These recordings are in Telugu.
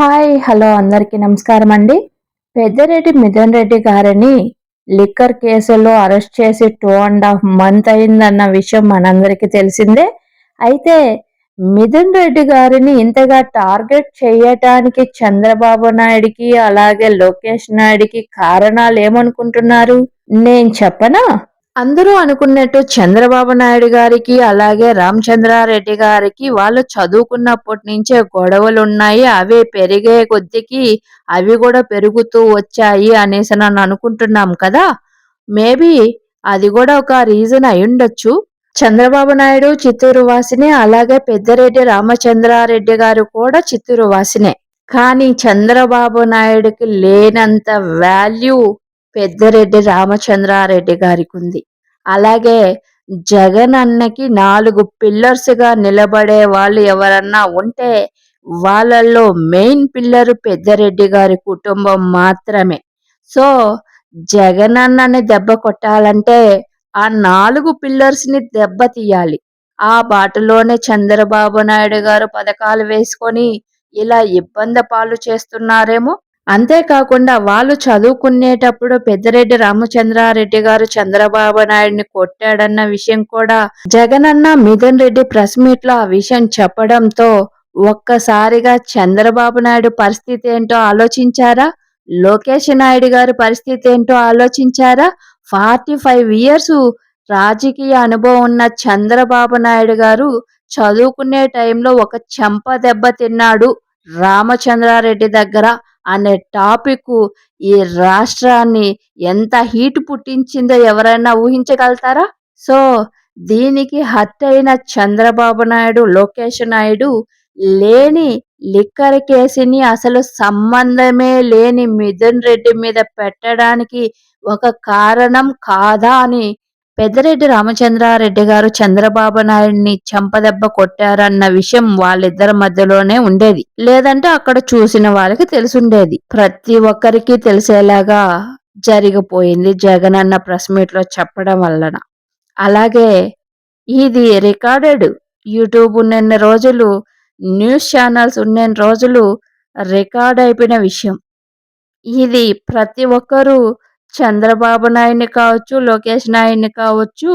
హాయ్ హలో అందరికీ నమస్కారం అండి పెద్దరెడ్డి మిథున్ రెడ్డి గారిని లిక్కర్ కేసులో అరెస్ట్ చేసి టూ అండ్ హాఫ్ మంత్ అయిందన్న విషయం మనందరికీ తెలిసిందే. అయితే మిథున్ రెడ్డి గారిని ఇంతగా టార్గెట్ చేయటానికి చంద్రబాబు నాయుడికి అలాగే లోకేష్ నాయుడికి కారణాలు ఏమనుకుంటున్నారు? నేను చెప్పనా? అందరూ అనుకున్నట్టు చంద్రబాబు నాయుడు గారికి అలాగే రామచంద్రారెడ్డి గారికి వాళ్ళు చదువుకున్నప్పటి నుంచే గొడవలు ఉన్నాయి అవి పెరిగే కొద్దికి అవి కూడా పెరుగుతూ వచ్చాయి అనేసి నన్ను అనుకుంటున్నాం కదా. మేబీ అది కూడా ఒక రీజన్ అయి చంద్రబాబు నాయుడు చిత్తూరు వాసినే అలాగే పెద్దరెడ్డి రామచంద్రారెడ్డి గారు కూడా చిత్తూరు వాసినే. కానీ చంద్రబాబు నాయుడుకి లేనంత వాల్యూ పెద్దరెడ్డి రామచంద్రారెడ్డి గారికి ఉంది. అలాగే జగన్ అన్నకి నాలుగు పిల్లర్స్గా నిలబడే వాళ్ళు ఎవరన్నా ఉంటే వాళ్ళల్లో మెయిన్ పిల్లర్ పెద్దరెడ్డి గారి కుటుంబం మాత్రమే. సో జగన్ అన్నని దెబ్బ కొట్టాలంటే ఆ నాలుగు పిల్లర్స్ని దెబ్బ తీయాలి. ఆ బాటలోనే చంద్రబాబు నాయుడు గారు పథకాలు వేసుకొని ఇలా ఇబ్బంది పాలు చేస్తున్నారేమో అంతేకాకుండా వాళ్ళు చదువుకునేటప్పుడు పెద్దిరెడ్డి రామచంద్రారెడ్డి గారు చంద్రబాబు నాయుడిని కొట్టాడన్న విషయం కూడా జగనన్న మిథున్ రెడ్డి ప్రెస్ మీట్లో ఆ విషయం చెప్పడంతో ఒక్కసారిగా చంద్రబాబు నాయుడు పరిస్థితి ఏంటో ఆలోచించారా? లోకేష్ నాయుడు గారి పరిస్థితి ఏంటో ఆలోచించారా? ఫార్టీ ఫైవ్ ఇయర్స్ రాజకీయ అనుభవం ఉన్న చంద్రబాబు నాయుడు గారు చదువుకునే టైంలో ఒక చెంప దెబ్బ తిన్నాడు రామచంద్రారెడ్డి దగ్గర. అనే టాపిక్ ఈ రాష్ట్రాన్ని ఎంత హీట్ పుట్టించిందో ఎవరైనా ఊహించగలుగుతారా? సో దీనికి హత్య అయిన చంద్రబాబు నాయుడు లోకేష్ నాయుడు లేని లిక్కర్ కేసుని అసలు సంబంధమే లేని మిథున్ రెడ్డి మీద పెట్టడానికి ఒక కారణం కాదా అని పెద్దరెడ్డి రామచంద్రారెడ్డి గారు చంద్రబాబు నాయుడిని చంపదెబ్బ కొట్టారన్న విషయం వాళ్ళిద్దరి మధ్యలోనే ఉండేది. లేదంటే అక్కడ చూసిన వాళ్ళకి తెలుసుండేది. ప్రతి ఒక్కరికి తెలిసేలాగా జరిగిపోయింది జగన్ అన్న ప్రెస్ మీట్లో చెప్పడం వలన. అలాగే ఇది రికార్డెడ్. యూట్యూబ్ ఉన్నన్ని రోజులు న్యూస్ ఛానల్స్ ఉన్నన్ని రోజులు రికార్డ్ అయిపోయిన విషయం. ఇది ప్రతి ఒక్కరూ చంద్రబాబు నాయుడిని కావచ్చు లోకేష్ నాయుడిని కావచ్చు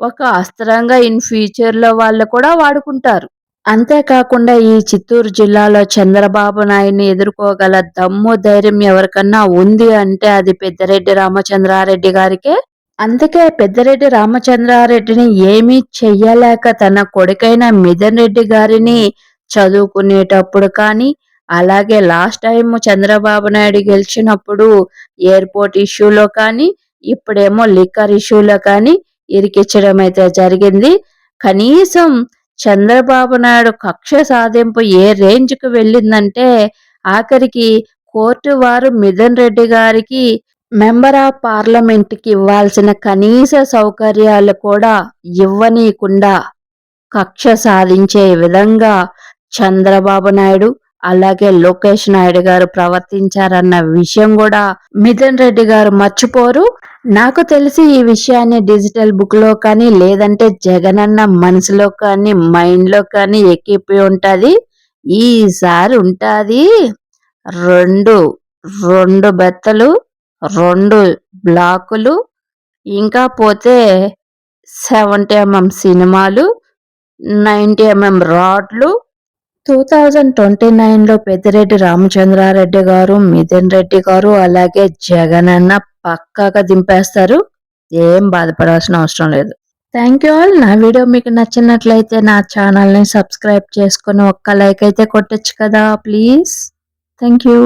ఒక అస్త్రంగా ఇన్ ఫ్యూచర్లో వాళ్ళు కూడా వాడుకుంటారు. అంతేకాకుండా ఈ చిత్తూరు జిల్లాలో చంద్రబాబు నాయుడిని ఎదుర్కోగల దమ్ము ధైర్యం ఎవరికన్నా ఉంది అంటే అది పెద్దరెడ్డి రామచంద్రారెడ్డి గారికే. అందుకే పెద్దరెడ్డి రామచంద్రారెడ్డిని ఏమీ చెయ్యలేక తన కొడుకైన మిథన్ రెడ్డి గారిని చదువుకునేటప్పుడు కానీ అలాగే లాస్ట్ టైం చంద్రబాబు నాయుడు గెలిచినప్పుడు ఎయిర్పోర్ట్ ఇష్యూలో కానీ ఇప్పుడేమో లిక్కర్ ఇష్యూలో కానీ ఇరికిచ్చడం అయితే జరిగింది. కనీసం చంద్రబాబు నాయుడు కక్ష సాధింపు ఏ రేంజ్కి వెళ్ళిందంటే ఆఖరికి కోర్టు వారు మిథున్ రెడ్డి గారికి మెంబర్ ఆఫ్ పార్లమెంట్కి ఇవ్వాల్సిన కనీస సౌకర్యాలు కూడా ఇవ్వనీయకుండా కక్ష సాధించే విధంగా చంద్రబాబు నాయుడు అలాగే లోకేష్ నాయుడు గారు ప్రవర్తించారన్న విషయం కూడా మిథున్ రెడ్డి గారు మర్చిపోరు. నాకు తెలిసి ఈ విషయాన్ని డిజిటల్ బుక్లో కానీ లేదంటే జగనన్న మనసులో కానీ మైండ్లో కానీ ఎక్కిపోయి ఉంటది. ఈసారి ఉంటుంది. రెండు రెండు బెత్తలు రెండు బ్లాకులు ఇంకా పోతే సెవెంటీ ఎంఎం సినిమాలు నైంటీ ఎంఎం రాడ్లు టూ థౌజండ్ ట్వంటీ నైన్లో పెద్దిరెడ్డి రామచంద్రారెడ్డి గారు మిథున్ రెడ్డి గారు అలాగే జగన్ అన్న పక్కాగా దింపేస్తారు. ఏం బాధపడాల్సిన అవసరం లేదు. థ్యాంక్ యూ ఆల్ నా వీడియో మీకు నచ్చినట్లయితే నా ఛానల్ని సబ్స్క్రైబ్ చేసుకొని ఒక్క లైక్ అయితే కొట్టచ్చు కదా ప్లీజ్ థ్యాంక్ యూ